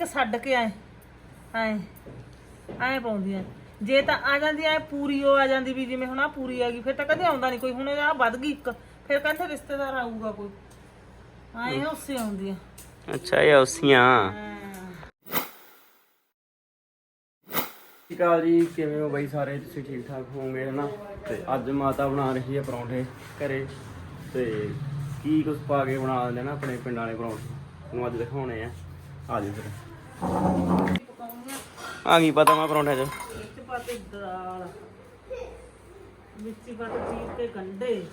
ਇੱਕ ਛੱਡ ਕੇ ਆਏ। ਐ ਐ। ਪਾਉਂਦੀਆਂ ਜੇ ਤਾਂ ਆ ਜਾਂਦੀ ਐ ਪੂਰੀ ਉਹ ਆ ਜਾਂਦੀ ਵੀ ਜਿਵੇਂ ਹੁਣ ਆ ਪੂਰੀ ਆ ਗਈ ਫਿਰ ਤਾਂ ਕਦੇ ਆਉਂਦਾ ਨਹੀਂ ਕੋਈ। ਹੁਣ ਆ ਵੱਧ ਗਈ ਇੱਕ ਫਿਰ ਕਹਿੰਦੇ ਰਿਸ਼ਤੇਦਾਰ ਆਊਗਾ ਕੋਈ। ਆਏ ਉਸੇ ਆਉਂਦੀ ਆ ਅੱਛਾ ਇਹ ਉਸੀਆਂ। ਅਕਾਲ ਜੀ ਕਿਵੇਂ ਹੋ ਬਾਈ ਸਾਰੇ? ਤੁਸੀਂ ਠੀਕ ਠਾਕ ਹੋਵੋਗੇ ਹਨਾ? ਤੇ ਅੱਜ ਮਾਤਾ ਬਣਾ ਰਹੀ ਹੈ ਪਰੌਂਠੇ ਘਰੇ। ਤੇ ਕੀ ਕੁਝ ਪਾ ਕੇ ਬਣਾ ਦਿੰਦੇ ਨਾ ਆਪਣੇ ਪਿੰਡ ਵਾਲੇ ਪਰੌਂਠੇ? ਨੂੰ ਅੱਜ ਦਿਖਾਉਣੇ ਆ। ਆ ਜੀ ਫਿਰ। ਆ ਗਈ ਪਤਾ ਮੈਂ ਪਰੌਂਠੇ 'ਚ? ਵਿੱਚ ਪਾਤੇ ਦਾਲ। ਵਿੱਚ ਹੀ ਪਾਤੇ ਚੀਰ ਕੇ ਗੰਡੇ।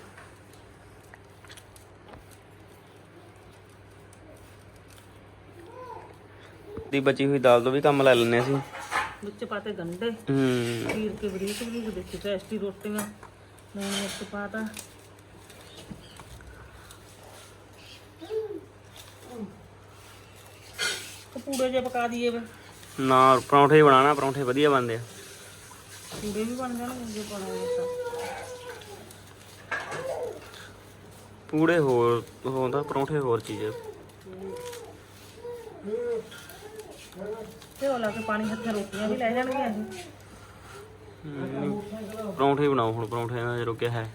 ਦੀ ਬਚੀ ਹੋਈ ਦਾਲ ਤੋਂ ਵੀ ਕੰਮ ਲੈ ਲੈਣੇ ਅਸੀਂ। ਵਿੱਚ ਪਾਤੇ ਗੰਡੇ। ਹੂੰ। ਚੀਰ ਕੇ ਬਰੀਕ ਬਰੀਕ ਵਿੱਚ ਟੇਸਟੀ ਰੋਟੀਆਂ। ਲੂਣ ਮਿਰਚ ਪਾਤਾ ਕਪੂੜੇ ਜੇ ਪਕਾ ਦਈਏ ਵੇ ਨਾ ਪਰੌਂਠੇ ਹੀ ਬਣਾਣਾ ਪਰੌਂਠੇ ਵਧੀਆ ਬਣਦੇ ਆ। ਪੂੜੇ ਵੀ ਬਣ ਜਾਣਗੇ ਜੇ ਤਾਂ। ਪੂੜੇ ਹੋਰ ਹੁੰਦਾ ਪਰੌਂਠੇ ਹੋਰ ਚੀਜ਼ ਆ। ਤੇ ਉਹ ਲਾ ਕੇ ਪਾਣੀ ਹੱਥੇ ਰੋਟੀਆਂ ਵੀ ਲੈ ਜਾਣਗੀਆਂ ਅਸੀਂ ਪਰੌਂਠੇ ਹੀ ਬਣਾਓ ਹੁਣ ਪਰੌਂਠੇ ਨਾਲ ਜਦੋਂ ਕਿਹਾ ਹੈ।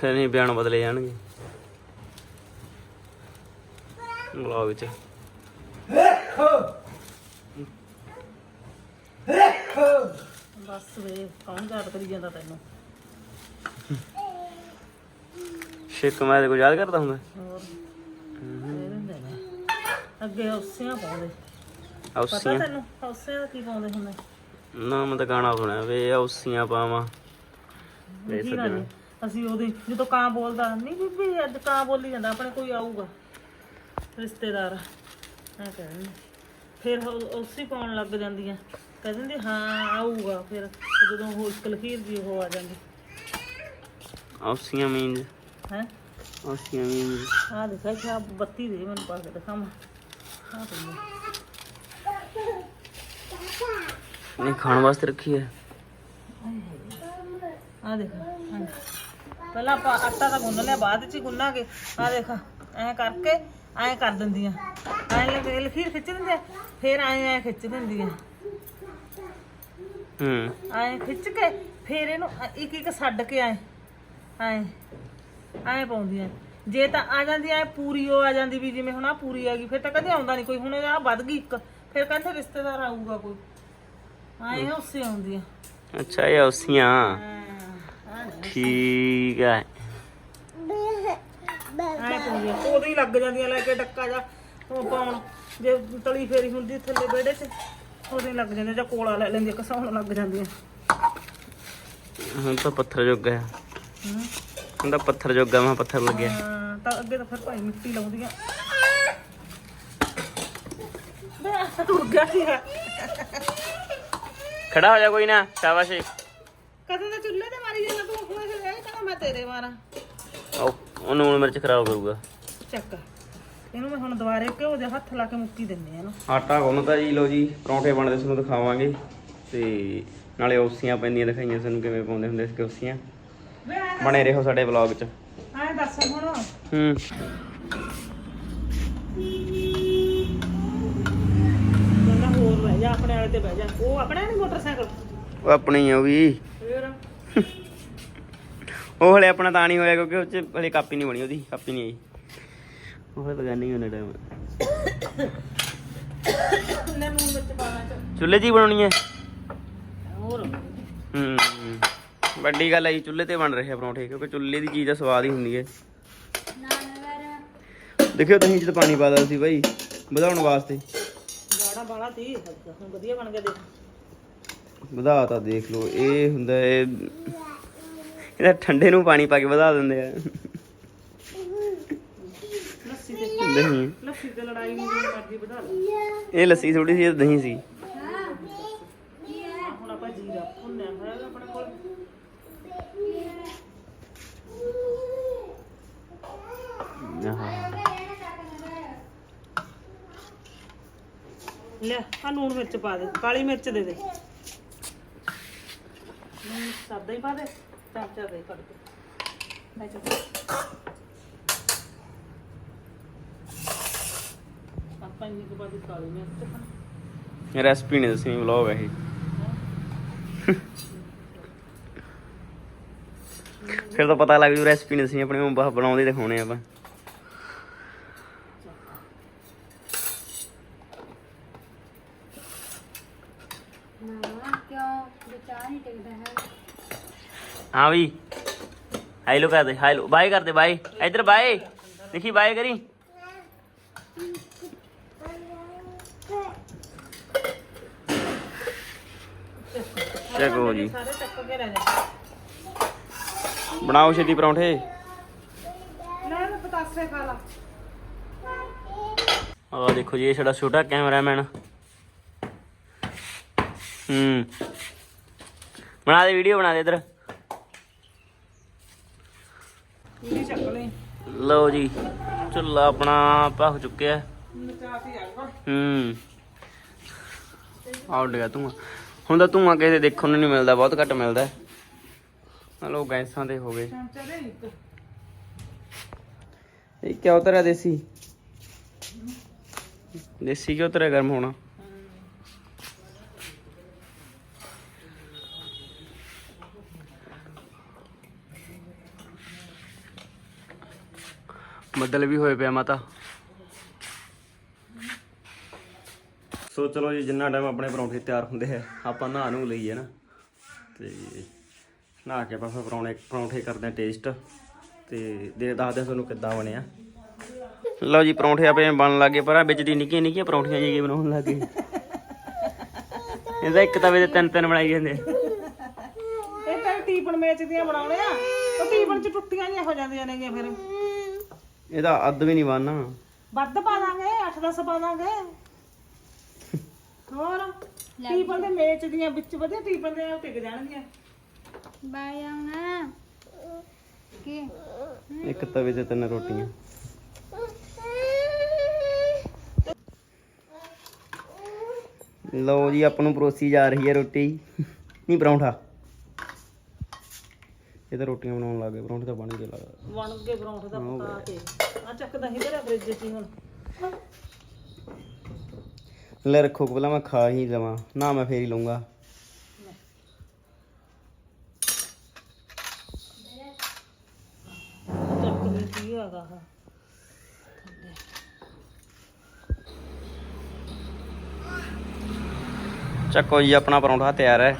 ਫਿਰ ਨਹੀਂ ਬਿਆਨ ਬਦਲੇ ਜਾਣਗੇ। ਵਲੌਗ ਚ ਬਸ ਵੇ ਕੌਣ ਯਾਦ ਕਰੀ ਜਾਂਦਾ ਤੈਨੂੰ? ਸ਼ੇਕ ਮੈਂ ਤੇ ਕੁਝ ਯਾਦ ਕਰਦਾ ਹੁੰਦਾ? ਹੋਰ ਇਹ ਹੁੰਦੇ ਨੇ। ਅੱਗੇ ਉਸਿਆਂ ਪਾਉਂਦੇ। ਪਤਾ ਔਸੀਆਂ? ਤੈਨੂੰ ਉਸਿਆਂ ਦਾ ਕੀ ਪਾਉਂਦੇ ਹੁੰਦੇ? ਨਾ ਮੈਂ ਤਾਂ ਗਾਣਾ ਸੁਣਿਆ ਵੇ ਔਸੀਆਂ ਪਾਵਾਂ। ਵੇ ਕੀ ਸੱਜਣਾ ਰਾਣੀ ਅਸੀਂ ਉਹਦੇ ਜਦੋਂ ਕਾਂ ਬੋਲਦਾ ਨਹੀਂ ਬੀਬੀ ਅੱਜ ਕਾਂ ਬੋਲੀ ਜਾਂਦਾ ਆਪਣੇ ਕੋਈ ਆਊਗਾ। ਰਿਸ਼ਤੇਦਾਰ। ਐ ਕਹਿੰਦੇ ਫਿਰ ਉਹ- ਉਸੇ ਪਾਉਣ ਲੱਗ ਜਾਂਦੀਆਂ। ਕਹਿ ਦਿੰਦੇ ਹਾਂ ਆਊਗਾ। ਫਿਰ ਜਦੋਂ ਉਹ ਇੱਕ ਲਖੀਰ ਉਹ ਆ ਜਾਂਦੀ। ਔਸੀਆਂ ਮੀਨਸ ਹੈ? ਔਸੀਆਂ ਮੀਨਸ ਆ ਦੇਖਾ ਛਾ ਬੱਤੀ ਦੇ ਮੈਨੂੰ ਪਾ ਕੇ ਦਿਖਾਵਾਂ। ਆ ਪਈ ਨਹੀਂ ਖਾਣ ਵਾਸਤੇ ਰੱਖੀ ਹੈ। ਆ ਦੇਖ। ਪਹਿਲਾਂ ਆਪਾਂ ਆਟਾ ਤਾਂ ਗੁੰਨ ਲਿਆ ਬਾਅਦ ਚ ਹੀ ਗੁੰਨਾਂਗੇ। ਆ ਦੇਖ ਐ ਕਰਕੇ ਐ ਕਰ ਦਿੰਦੀਆਂ। ਐ ਲਗੇ ਲਖੀਰ ਖਿੱਚ ਦਿੰਦੇ ਆ, ਫਿਰ ਐ ਐ ਖਿੱਚ ਦਿੰਦੀਆਂ। ਹੂੰ। ਐ ਖਿੱਚ ਕੇ ਫਿਰ ਇਹਨੂੰ ਇੱਕ ਇੱਕ ਛੱਡ ਕੇ ਐ ਐ ਐ ਪਾਉਂਦੀਆਂ। ਜੇ ਤਾਂ ਆ ਜਾਂਦੀ ਐ ਪੂਰੀ ਉਹ ਆ ਜਾਂਦੀ ਵੀ ਜਿਵੇਂ ਹੁਣ ਆ ਪੂਰੀ ਆ ਗਈ ਫਿਰ ਤਾਂ ਕਦੇ ਆਉਂਦਾ ਨਹੀਂ ਕੋਈ। ਹੁਣ ਆ ਵੱਧ ਗਈ ਇੱਕ ਫਿਰ ਕਹਿੰਦੇ ਰਿਸ਼ਤੇਦਾਰ ਆਊਗਾ ਕੋਈ। ਐ ਉਸੇ ਆਉਂਦੀ ਆ ਅੱਛਾ ਇਹ ਔਸੀਆਂ ਹਾਂ ਠੀਕ ਹੈ ਐ ਪਾਉਂਦੀਆਂ ਉਦੋਂ ਹੀ ਲੱਗ ਜਾਂਦੀਆਂ ਲੈ ਕੇ ਡੱਕਾ ਜਾ ਉਹ ਪਾਉਣ। ਜੇ ਤਲੀ ਫੇਰੀ ਹੁੰਦੀ ਥੱਲੇ ਵਿਹੜੇ 'ਚ ਉਦੋਂ ਹੀ ਲੱਗ ਜਾਂਦੀਆਂ ਜਾਂ ਕੋਲਾ ਲੈ ਲੈਂਦੀਆਂ ਕਸਾਉਣ ਲੱਗ ਜਾਂਦੀਆਂ। ਹੁਣ ਤਾਂ ਪੱਥਰ ਜੋਗਾ ਹੈ। ਹਮ। ਹੁਣ ਤਾਂ ਪੱਥਰ ਜੋਗਾ ਮੈਂ ਪੱਥਰ ਲੱਗਿਆ ਹਾਂ, ਤਾਂ ਅੱਗੇ ਤਾਂ ਫਿਰ ਭਾਈ ਮਿੱਟੀ ਲਾਉਂਦੀਆਂ। ਬੇ ਉੱਡ ਗਿਆ ਸੀ ਖੜਾ ਹੋ ਜਾ ਕੋਈ ਨਾ ਸ਼ਾਬਾਸ਼। ਕਦੇ ਤਾਂ ਚੁੱਲ੍ਹੇ ਤੇ ਮਾਰੀ ਜਾਂਦਾ ਤੂੰ? ਇਹ ਕਹਿੰਦਾ ਮੈਂ ਤੇਰੇ ਮਾਰਾਂ। ਉਹ ਉਹਨੂੰ ਹੁਣ ਮਿਰਚ ਖਰਾਬ ਕਰੂਗਾ। ਚੱਕ। ਇਹਨੂੰ ਮੈਂ ਹੁਣ ਦੁਬਾਰੇ ਘਿਓ ਦੇ ਹੱਥ ਲਾ ਕੇ ਮੁੱਕੀ ਦਿੰਨੇ ਆ ਇਹਨੂੰ। ਆਟਾ ਗੁੰਨਤਾ ਜੀ ਲੋ ਜੀ ਪਰੌਂਠੇ ਬਣਦੇ ਤੁਹਾਨੂੰ ਦਿਖਾਵਾਂਗੇ। ਤੇ ਨਾਲੇ ਔਸੀਆਂ ਪੈਂਦੀਆਂ ਦਿਖਾਈਆਂ ਸਾਨੂੰ ਕਿਵੇਂ ਪਾਉਂਦੇ ਹੁੰਦੇ ਸੀ ਔਸੀਆਂ। ਬਣੇ ਰਹੋ ਸਾਡੇ ਵਲੌਗ 'ਚ। ਐਂ ਦੱਸ ਹੁਣ। ਹੂੰ। ਕਹਿੰਦਾ ਹੋਰ ਬਹਿ ਜਾ ਆਪਣੇ ਵਾਲੇ ਤੇ ਬਹਿ ਜਾ। ਉਹ ਆਪਣੇ ਨਹੀਂ ਮੋਟਰਸਾਈਕਲ? ਉਹ ਆਪਣੀ ਆ ਉਹ ਵੀ। ਉਹ ਹਲੇ ਆਪਣਾ ਤਾਂ ਨਹੀਂ ਹੋਇਆ ਕਿਉਂਕਿ ਉਹ 'ਚ ਹਲੇ ਕਾਪੀ ਨਹੀਂ ਬਣੀ ਉਹਦੀ ਕਾਪੀ ਨਹੀਂ ਆਈ। ਉਹ ਲਗਾਣੀ ਉਹਨੇ ਟਾਈਮ ਲੈ ਮੂੰਹ ਵਿੱਚ ਪਾਣਾ ਚ ਚੁੱਲ੍ਹੇ 'ਚ ਹੀ ਬਣਾਉਣੀ ਹੈ? ਹੋਰ। ਹੂੰ ਵੱਡੀ ਗੱਲ ਹੈ ਜੀ ਚੁੱਲ੍ਹੇ ਤੇ ਬਣ ਰਹੇ ਆ ਪਰੌਂਠੇ ਕਿਉਂਕਿ ਚੁੱਲ੍ਹੇ ਦੀ ਚੀਜ਼ ਦਾ ਸਵਾਦ ਹੀ ਹੁੰਦੀ ਹੈ। ਦੇਖਿਓ ਤੁਸੀਂ ਜਦ ਪਾਣੀ ਪਾ ਦਿੱਤਾ ਸੀ ਬਾਈ ਵਧਾਉਣ ਵਾਸਤੇ। ਗਾੜਾ ਬਾਲਾ ਤੀ ਹੁਣ ਵਧੀਆ ਬਣ ਗਿਆ ਦੇਖ। ਵਧਾ ਤਾਂ ਦੇਖ ਲਓ ਇਹ ਹੁੰਦਾ ਹੈ ਇਹਦਾ ਠੰਡੇ ਨੂੰ ਪਾਣੀ ਪਾ ਕੇ ਵਧਾ ਦਿੰਦੇ ਆ। ਲੱਸੀ ਤੇ ਦਹੀਂ। ਲੱਸੀ ਤੇ ਲੜਾਈ ਨਹੀਂ ਜਿਵੇਂ ਮਰਜ਼ੀ ਵਧਾ ਲੈ ਇਹ ਲੱਸੀ ਥੋੜੀ ਇਹ ਦਹੀਂ ਸੀ। ਹੁਣ ਆਪਾਂ ਜੀਰਾ ਭੁੰਨਿਆ ਹੋਇਆ ਆਪਣੇ ਕੋਲ। ਆਹ ਲੈ ਆ ਲੂਣ ਮਿਰਚ ਪਾ ਦੇ ਕਾਲੀ ਮਿਰਚ ਦੇ ਦੇ। ਸਾਦਾ ਹੀ ਪਾ ਦੇ। ਚਮਚਾ ਦੇ ਕੱਢ ਕੇ ਲੈ ਚੱਲ ਆਪਾਂ ਇੰਨੀ ਕੁ ਬਾਦੀ ਕਾਲੀ ਮਿਰਚ ਰੈਸਪੀ ਨਹੀਂ ਦੱਸਣੀ ਵਲੌਗ ਹੈ ਇਹ। ਫਿਰ ਤਾਂ ਪਤਾ ਲੱਗ ਜੂ ਰੈਸਪੀ ਨਹੀਂ ਦੱਸਣੀ ਆਪਣੀ ਬਸ ਬਣਾਉਂਦੇ ਦਿਖਾਉਣੇ ਆਪਾਂ। ਮਾਮਾ ਕਿਉਂ? ਵਿਚਾਰ ਨਹੀਂ ਟਿਕਦਾ ਹੈ। ਹਾਂ ਵੀ। ਹਾਈਲੋ ਕਰ ਦੇ ਹਾਈਲੋ ਬਾਏ ਕਰ ਦੇ ਬਾਏ ਇੱਧਰ ਬਾਏ ਦੇਖੀ ਬਾਏ ਕਰੀ। ਚੱਕੋ ਜੀ। ਸਾਰੇ ਚੱਕ ਕੇ ਰਹਿ ਜਾ ਬਣਾਓ ਛੇਤੀ ਪਰੌਂਠੇ। ਲੈ ਮੈਂ ਪਤਾਸੇ ਖਾ ਲਾ ਆਹ ਦੇਖੋ ਜੀ, ਇਹ ਸਾਡਾ ਛੋਟਾ ਕੈਮਰਾਮੈਨ। ਹੂੰ। ਬਣਾ ਦੇ ਵੀਡੀਓ ਬਣਾ ਦੇ ਇੱਧਰ ਪੂਰੀ ਚੱਕ ਲਈ ਲਓ ਜੀ ਚੁੱਲਾ ਆਪਣਾ ਭਖ ਚੁੱਕਿਆ। ਮਚਾ ਕੇ ਆਗਾ ਹੂੰ ਆਉਟ ਗਿਆ ਤੂੰ ਹੁਣ ਤਾਂ ਧੂੰਆਂ ਕਿਸੇ ਦੇ ਦੇਖਣ ਨੂੰ ਨਹੀਂ ਮਿਲਦਾ, ਬਹੁਤ ਘੱਟ ਮਿਲਦਾ ਹੈ। ਹਲੋ, ਗੈਸਾਂ ਤੇ ਹੋ ਗਏ। ਚਮਚਾ ਇਹ ਕਿਆ ਉਤਰਿਆ ਦੇਸੀ? ਦੇਸੀ ਕਿਉਂ ਉਤਰਿਆ ਗਰਮ ਹੋਣਾ? ਬੱਦਲ ਵੀ ਹੋਏ ਪਿਆ ਮਾਤਾ। ਸੋ ਚਲੋ ਜੀ ਜਿੰਨਾ ਟਾਈਮ ਆਪਣੇ ਪਰੌਂਠੇ ਤਿਆਰ ਹੁੰਦੇ ਆ ਆਪਾਂ ਨਹਾ ਨੂੰ ਲਈਏ ਨਾ। ਤੇ ਨਹਾ ਕੇ ਆਪਾਂ ਫਿਰ ਪਰੌਂਠੇ ਪਰੌਂਠੇ ਕਰਦੇ ਆ ਟੇਸਟ ਤੇ ਦੇ ਦੱਸਦੇ ਤੁਹਾਨੂੰ ਕਿੱਦਾਂ ਬਣਿਆ ਲਓ ਜੀ ਪਰੌਂਠੇ ਆਪਣੇ ਬਣਨ ਲੱਗੇ ਪਰ ਵਿੱਚ ਦੀ ਨਿੱਕੀਆਂ ਨਿੱਕੀਆਂ ਪਰੌਂਠੀਆਂ ਜੀ ਬਣਾਉਣ ਲੱਗੇ ਇਹਦਾ ਇੱਕ ਤਵੇ ਤੇ ਤਿੰਨ ਤਿੰਨ ਬਣਾਈ ਜਾਂਦੇ ਇਹ ਤਾਂ ਟੀਪਣ ਮੇਚ ਦੀਆਂ ਬਣਾਉਣੇ ਆ ਉਹ ਟੀਪਣ ਚ ਟੁੱਟੀਆਂ ਜਿਹੀਆਂ ਹੋ ਜਾਂਦੀਆਂ ਨੇਗੀਆਂ ਫਿਰ। ਇਹਦਾ ਅੱਧ ਵੀ ਨਹੀਂ ਬਣਨਾ। ਵੱਧ ਪਾ ਦਾਂਗੇ 8-10 ਪਾ ਦਾਂਗੇ। ਹੋਰ ਟੀਪਣ ਦੇ। ਮੇਚ ਦੀਆਂ ਵਿੱਚ ਵਧੀਆ ਟੀਪਣ ਦੇ ਟਿਕ ਜਾਣਗੀਆਂ। ਬਾਈ ਆਉਣਾ। ਕੀ? ਇੱਕ ਤਵੇ ਤੇ ਤਿੰਨ ਰੋਟੀਆਂ। ਲਓ ਜੀ ਆਪਾਂ ਨੂੰ ਪਰੋਸੀ ਜਾ ਰਹੀ ਹੈ ਰੋਟੀ। ਨਹੀਂ ਪਰੌਂਠਾ। ਇਹ ਤਾਂ ਰੋਟੀਆਂ ਬਣਾਉਣ ਲੱਗੇ ਪਰੌਂਠੇ ਤਾਂ ਬਣ ਗਏ ਲੱਗਦਾ। ਬਣ ਕੇ ਪਰੌਂਠੇ ਦਾ ਪਕਾ ਕੇ। ਆ ਚੱਕਦਾ ਹੀ ਤੇਰਾ ਫ੍ਰਿਜ 'ਚ ਹੀ ਹੁਣ। ਲੈ ਰੱਖੋ ਪਹਿਲਾਂ ਮੈਂ ਖਾ ਹੀ ਲਵਾਂ ਨਾ ਮੈਂ ਫੇਰ ਹੀ ਲਊਂਗਾ। ਚੱਕ ਦੇ ਕੀ ਹੈਗਾ ਆਹ। ਚੱਕੋ ਜੀ ਆਪਣਾ ਪਰੌਂਠਾ ਤਿਆਰ ਹੈ।